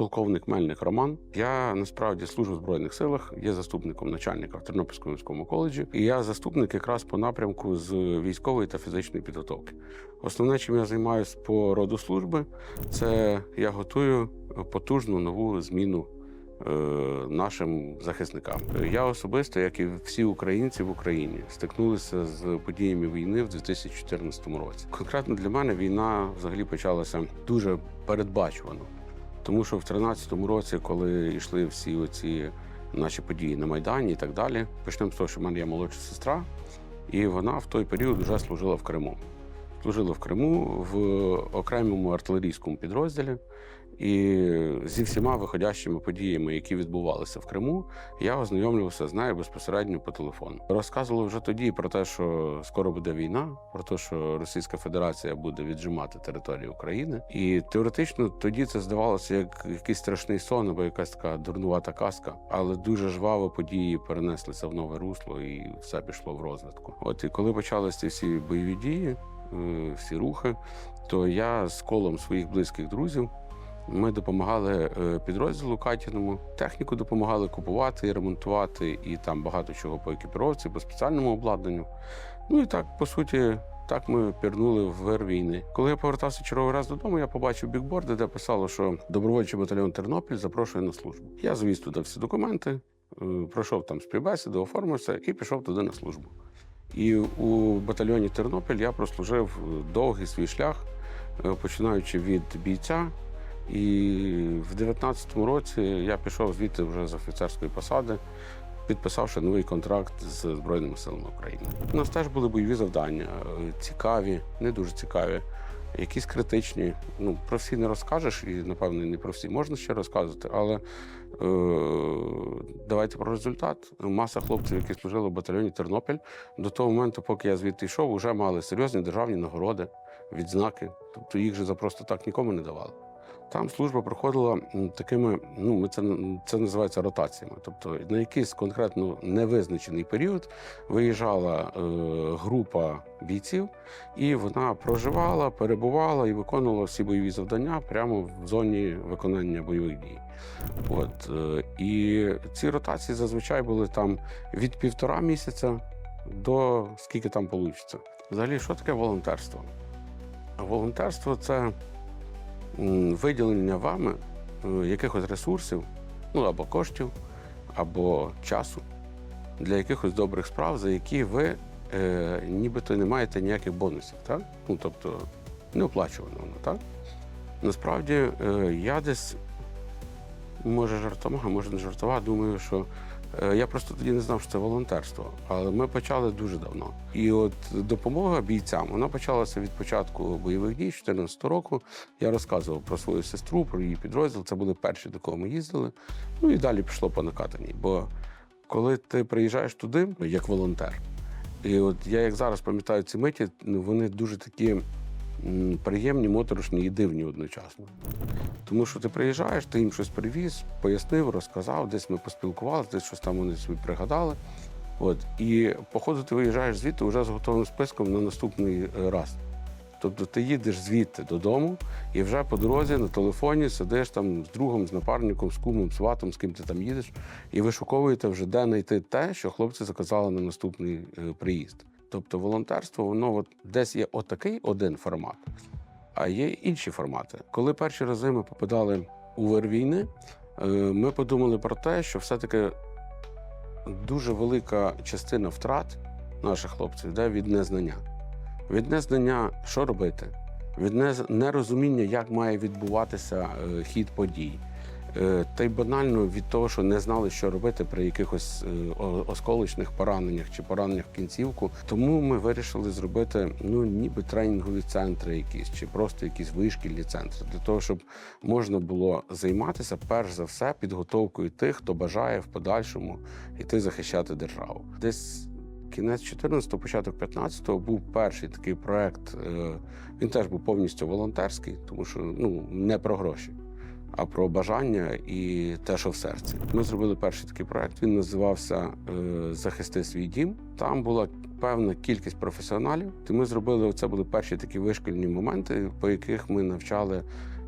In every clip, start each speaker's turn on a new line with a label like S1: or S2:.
S1: Полковник Мельник Роман. Я насправді служу в збройних силах, є заступником начальника в Тернопільському міському коледжі, і я заступник якраз по напрямку з військової та фізичної підготовки. Основне, чим я займаюся по роду служби, це я готую потужну нову зміну е, нашим захисникам. Я особисто, як і всі українці в Україні, стикнулися з подіями війни в 2014 році. Конкретно для мене війна взагалі почалася дуже передбачувано. Тому що в 2013 році, коли йшли всі оці наші події на Майдані і так далі, почнемо з того, що в мене є молодша сестра, і вона в той період вже служила в Криму. Служила в Криму в окремому артилерійському підрозділі. І зі всіма виходящими подіями, які відбувалися в Криму, я ознайомлювався з нею безпосередньо по телефону. Розказували вже тоді про те, що скоро буде війна, про те, що Російська Федерація буде віджимати територію України. І теоретично тоді це здавалося як якийсь страшний сон або якась така дурнувата казка, але дуже жваво події перенеслися в нове русло, і все пішло в розвитку. От і коли почалися всі бойові дії, е, всі рухи, то я з колом своїх близьких друзів. Ми допомагали е, підрозділу Катіному, техніку допомагали купувати і ремонтувати, і там багато чого по екіпіровці, по спеціальному обладнанню. Ну і так, по суті, так ми пірнули в вир війни. Коли я повертався черговий раз додому, я побачив бікборди, де писало, що добровольчий батальйон Тернопіль запрошує на службу. Я завіз туди всі документи, е, пройшов там співбесіду, оформився і пішов туди на службу. І у батальйоні Тернопіль я прослужив довгий свій шлях, е, починаючи від бійця. І в 19-му році я пішов звідти вже з офіцерської посади, підписавши новий контракт з Збройними силами України. У нас теж були бойові завдання, е, цікаві, не дуже цікаві, якісь критичні. Ну, про всі не розкажеш, і, напевно, не про всі можна ще розказувати, але е, давайте про результат. Маса хлопців, які служили в батальйоні Тернопіль, до того моменту, поки я звідти йшов, вже мали серйозні державні нагороди, відзнаки. Тобто їх же за просто так нікому не давали. Там служба проходила такими, ну ми це це називається ротаціями. Тобто на якийсь конкретно невизначений період виїжджала е, група бійців, і вона проживала, перебувала і виконувала всі бойові завдання прямо в зоні виконання бойових дій. От е, і ці ротації зазвичай були там від півтора місяця до скільки там вийде. Взагалі, що таке волонтерство? Волонтерство це виділення вами е, якихось ресурсів, ну або коштів, або часу для якихось добрих справ, за які ви е, нібито не маєте ніяких бонусів, так? Ну тобто не оплачувано воно, так? Насправді е, я десь може жартома, а може не жартова, думаю, що я просто тоді не знав, що це волонтерство. Але ми почали дуже давно. І от допомога бійцям вона почалася від початку бойових дій 2014 року. Я розказував про свою сестру, про її підрозділ. Це були перші, до кого ми їздили. Ну і далі пішло по накатаній. Бо коли ти приїжджаєш туди як волонтер, і от я як зараз пам'ятаю ці миті, ну, вони дуже такі приємні, моторошні і дивні одночасно. Тому що ти приїжджаєш, ти їм щось привіз, пояснив, розказав, десь ми поспілкувалися, десь щось там вони собі пригадали. От. І по ходу ти виїжджаєш звідти вже з готовим списком на наступний е, раз. Тобто ти їдеш звідти додому і вже по дорозі на телефоні сидиш там з другом, з напарником, з кумом, з ватом, з ким ти там їдеш, і вишуковуєте вже де знайти те, що хлопці заказали на наступний е, приїзд. Тобто волонтерство, воно от десь є отакий один формат, а є інші формати. Коли перші рази ми попадали у вир війни, е, ми подумали про те, що все-таки дуже велика частина втрат наших хлопців йде від незнання. Від незнання, що робити, від нерозуміння, як має відбуватися е, хід подій. Е, Та й банально від того, що не знали, що робити при якихось е, осколочних пораненнях чи пораненнях в кінцівку. Тому ми вирішили зробити ну ніби тренінгові центри, якісь чи просто якісь вишкільні центри, для того, щоб можна було займатися перш за все підготовкою тих, хто бажає в подальшому йти захищати державу. Десь кінець 14-го, початок 15-го був перший такий проект. е, Він теж був повністю волонтерський, тому що ну не про гроші, а про бажання і те, що в серці. Ми зробили перший такий проект. Він називався е, Захисти свій дім. Там була певна кількість професіоналів. І ми зробили це були перші такі вишкільні моменти, по яких ми навчали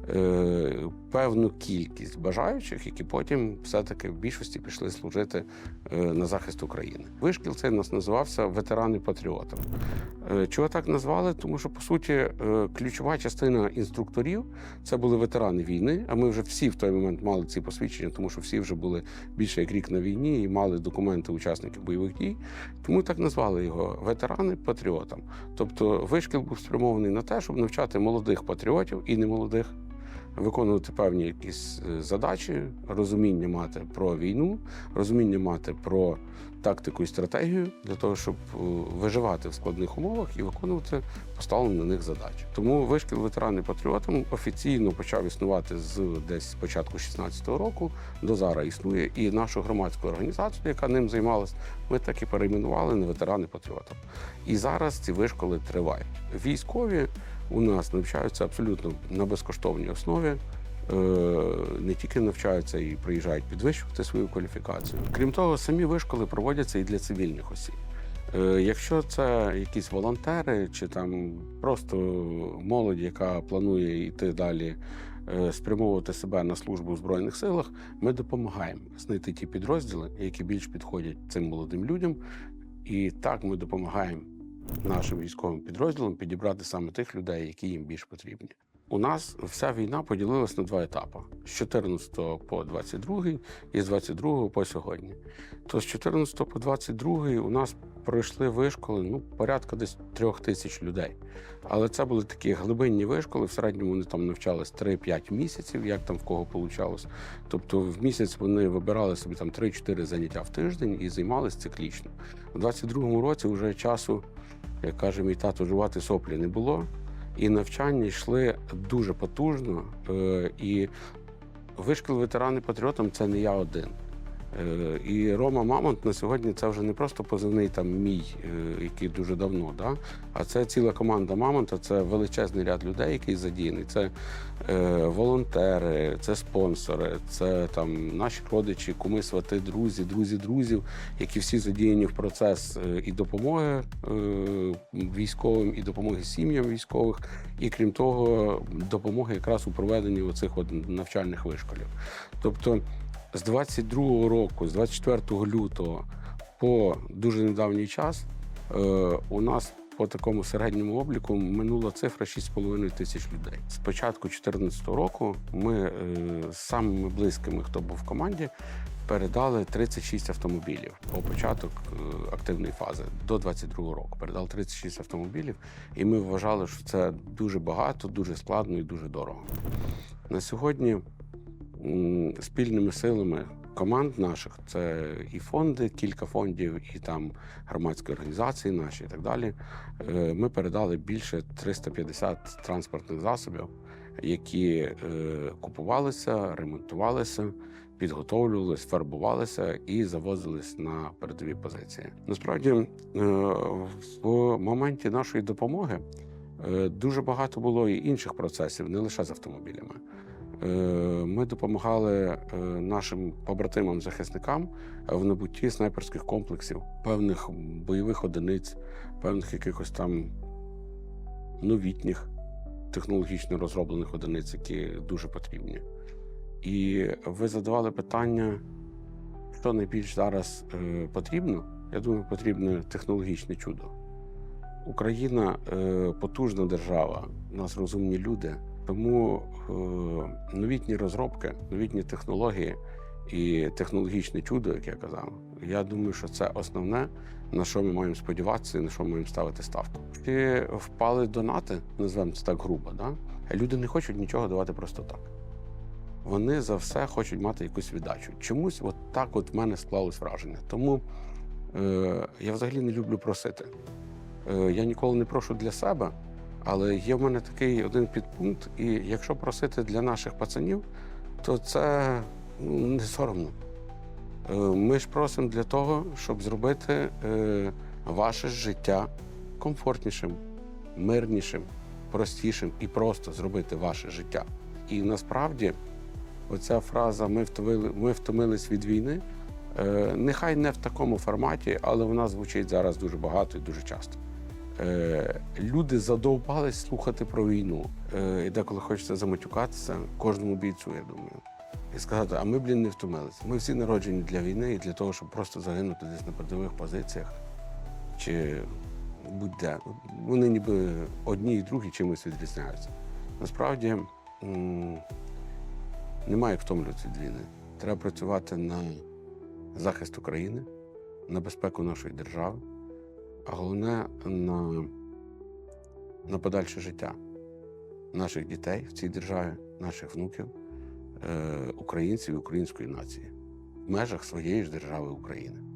S1: е, певну кількість бажаючих, які потім все-таки в більшості пішли служити е, на захист України. Вишкіл цей нас називався ветерани патріотам. Е, Чого так назвали? Тому що по суті ключова частина інструкторів це були ветерани війни. А ми вже всі в той момент мали ці посвідчення, тому що всі вже були більше як рік на війні і мали документи учасників бойових дій. Тому так назвали його ветерани патріотам. Тобто вишкіл був спрямований на те, щоб навчати молодих патріотів і немолодих виконувати певні якісь е, задачі, розуміння мати про війну, розуміння мати про тактику і стратегію для того, щоб е, виживати в складних умовах і виконувати поставлені на них задачі. Тому вишкіл ветерани патріотам офіційно почав існувати з десь початку 16-го року до зараз існує і нашу громадську організацію, яка ним займалась, ми так і перейменували на ветерани патріотам. І зараз ці вишколи тривають. Військові у нас навчаються абсолютно на безкоштовній основі. Е, Не тільки навчаються і приїжджають підвищувати свою кваліфікацію. Крім того, самі вишколи проводяться і для цивільних осіб. Е, Якщо це якісь волонтери чи там просто молодь, яка планує йти далі, е, спрямовувати себе на службу в збройних силах, ми допомагаємо знайти ті підрозділи, які більш підходять цим молодим людям. І так ми допомагаємо нашим військовим підрозділам підібрати саме тих людей, які їм більш потрібні. У нас вся війна поділилась на два етапи: з 14 по 22 і з 22 по сьогодні. То з 14 по 22 у нас пройшли вишколи ну, порядка десь трьох тисяч людей. Але це були такі глибинні вишколи. В середньому вони там навчались 3-5 місяців, як там в кого вийшло. Тобто в місяць вони вибирали собі там 3-4 заняття в тиждень і займалися циклічно. У 22-му році вже часу, як каже мій тато, жувати соплі не було. І навчання йшли дуже потужно. Е, І вишкіл ветерани патріотам це не я один. Е, І Рома Мамонт на сьогодні це вже не просто позивний там мій, е, який дуже давно, да? а це ціла команда Мамонта, це величезний ряд людей, який задіяний. Це е, волонтери, це спонсори, це там наші родичі, куми, свати, друзі, друзі, друзів, які всі задіяні в процес е, і допомоги е, військовим, і допомоги сім'ям військових, і крім того, допомоги якраз у проведенні оцих от навчальних вишколів. Тобто з 22 року, з 24 лютого по дуже недавній час е, у нас по такому середньому обліку минула цифра 6,5 тисяч людей. З початку 2014 року ми е, з самими близькими, хто був в команді, передали 36 автомобілів по початок е, активної фази до 22 року. Передали 36 автомобілів, і ми вважали, що це дуже багато, дуже складно і дуже дорого. На сьогодні спільними силами команд наших це і фонди, кілька фондів, і там громадські організації наші і так далі. е, Ми передали більше 350 транспортних засобів, які е, купувалися, ремонтувалися, підготовлювалися, фарбувалися і завозились на передові позиції. Насправді, е, в моменті нашої допомоги дуже багато було і інших процесів, не лише з автомобілями. Е, Ми допомагали е, нашим побратимам-захисникам в набутті снайперських комплексів, певних бойових одиниць, певних якихось там новітніх технологічно розроблених одиниць, які дуже потрібні. І ви задавали питання, що найбільш зараз е, потрібно. Я думаю, потрібне технологічне чудо. Україна потужна держава, у нас розумні люди. Тому е, новітні розробки, новітні технології і технологічне чудо, як я казав, я думаю, що це основне, на що ми маємо сподіватися, і на що ми маємо ставити ставку. Чи впали донати, називаємо це так грубо, да? люди не хочуть нічого давати просто так. Вони за все хочуть мати якусь віддачу. Чомусь от так от в мене склалось враження. Тому е, я взагалі не люблю просити. Е, я ніколи не прошу для себе. Але є в мене такий один підпункт, і якщо просити для наших пацанів, то це ну, не соромно. Е, Ми ж просимо для того, щоб зробити е, ваше життя комфортнішим, мирнішим, простішим і просто зробити ваше життя. І насправді, оця фраза Ми втомили, ми втомились від війни. е, Нехай не в такому форматі, але вона звучить зараз дуже багато і дуже часто. Е, люди задовбались слухати про війну. Е, і деколи хочеться заматюкатися кожному бійцю, я думаю. І сказати, а ми, блін, не втомилися. Ми всі народжені для війни і для того, щоб просто загинути десь на передових позиціях чи будь-де. Вони ніби одні і другі чимось відрізняються. Насправді немає втомлюватися від війни. Треба працювати на захист України, на безпеку нашої держави, а головне на, на подальше життя наших дітей в цій державі, наших внуків, е, українців і української нації в межах своєї ж держави України.